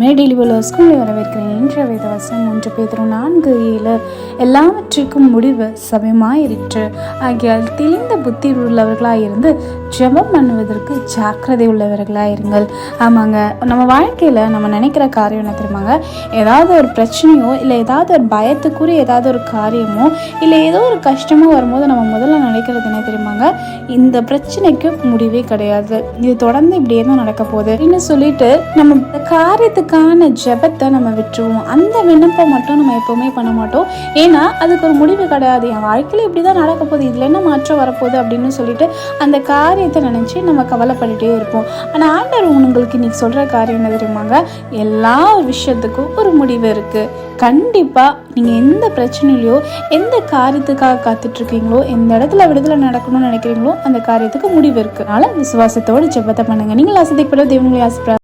மேடிலி உள்ள ஸ்கூலில் வரவேற்கிறேன். இன்றைய வேத வசம் ஒன்று பேதரும் நான்கு ஏழு. எல்லாவற்றிற்கும் முடிவு சமயமாயிற்று. ஆகியால் தெளிந்த புத்தி உள்ளவர்களாயிருந்து ஜெபம் பண்ணுவதற்கு ஜாக்கிரதை உள்ளவர்களாக இருங்கள் ஆமாங்க நம்ம வாழ்க்கையில் நம்ம நினைக்கிற காரியம் என்ன தெரியுமாங்க? ஏதாவது ஒரு பிரச்சனையோ இல்லை ஏதாவது ஒரு பயத்துக்குரிய ஏதாவது ஒரு காரியமோ இல்லை ஏதோ ஒரு கஷ்டமோ வரும்போது நம்ம முதல்ல நினைக்கிறது என்ன தெரியுமாங்க? இந்த பிரச்சனைக்கு முடிவே கிடையாது. இது தொடர்ந்து இப்படியே தான் நடக்க போகுது அப்படின்னு சொல்லிட்டு நம்ம காரியத்துக்கு அதுக்கான ஜெபத்தை நம்ம விட்டுருவோம். அந்த விண்ணப்பம் மட்டும் நம்ம எப்பவுமே பண்ண மாட்டோம். ஏன்னா அதுக்கு ஒரு முடிவு கிடையாது. என் வாழ்க்கையில் இப்படி தான் நடக்க போகுது. இதில் என்ன மாற்றம் வரப்போகுது அப்படின்னு சொல்லிட்டு அந்த காரியத்தை நினச்சி நம்ம கவலைப்பட்டுட்டே இருப்போம். ஆனால் ஆண்டவர் உங்களுக்கு இன்னைக்கு சொல்கிற காரியம் என்ன தெரியுமாங்க? எல்லா விஷயத்துக்கும் ஒரு முடிவு இருக்குது கண்டிப்பாக நீங்கள் எந்த பிரச்சனையிலையோ எந்த காரியத்துக்காக காத்துட்ருக்கீங்களோ எந்த இடத்துல விடுதலை நடக்கணும்னு நினைக்கிறீங்களோ அந்த காரியத்துக்கு முடிவு இருக்குது அதனால் விசுவாசத்தோடு ஜெபத்தை பண்ணுங்கள் நீங்கள் ஆசைப்படுற தேவங்களை ஆசைப்படுற